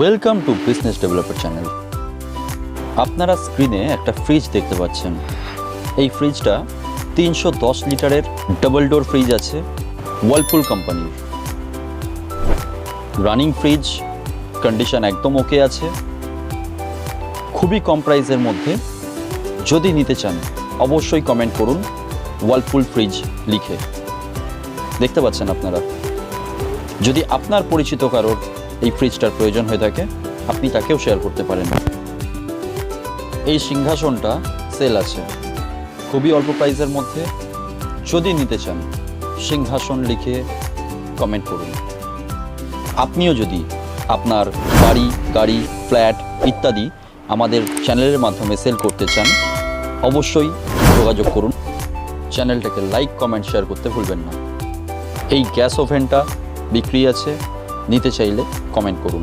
Welcome to business developer channel আপনারা স্ক্রিনে একটা ফ্রিজ দেখতে পাচ্ছেন। এই ফ্রিজটা তিনশো দশ লিটারের ডাবল ডোর ফ্রিজ আছে ওয়ালপুল কোম্পানির রানিং ফ্রিজ কন্ডিশন একদম ওকে আছে। খুবই কম প্রাইসের মধ্যে। যদি নিতে চান, অবশ্যই কমেন্ট করুন ওয়ালপুল ফ্রিজ লিখে। দেখতে পাচ্ছেন আপনারা। যদি আপনার পরিচিত কারোর এই ফ্রিজটার প্রয়োজন হয়ে থাকে। আপনি তাকেও শেয়ার করতে পারেন। এই সিংহাসনটা সেল আছে। খুবই অল্প প্রাইসের মধ্যে। যদি নিতে চান, সিংহাসন লিখে কমেন্ট করুন। আপনিও যদি আপনার বাড়ি, গাড়ি ফ্ল্যাট ইত্যাদি আমাদের চ্যানেলের মাধ্যমে সেল করতে চান, অবশ্যই যোগাযোগ করুন। চ্যানেলটাকে লাইক কমেন্ট শেয়ার করতে ভুলবেন না। এই গ্যাস ওভেনটা বিক্রি আছে। নিতে চাইলে কমেন্ট করুন।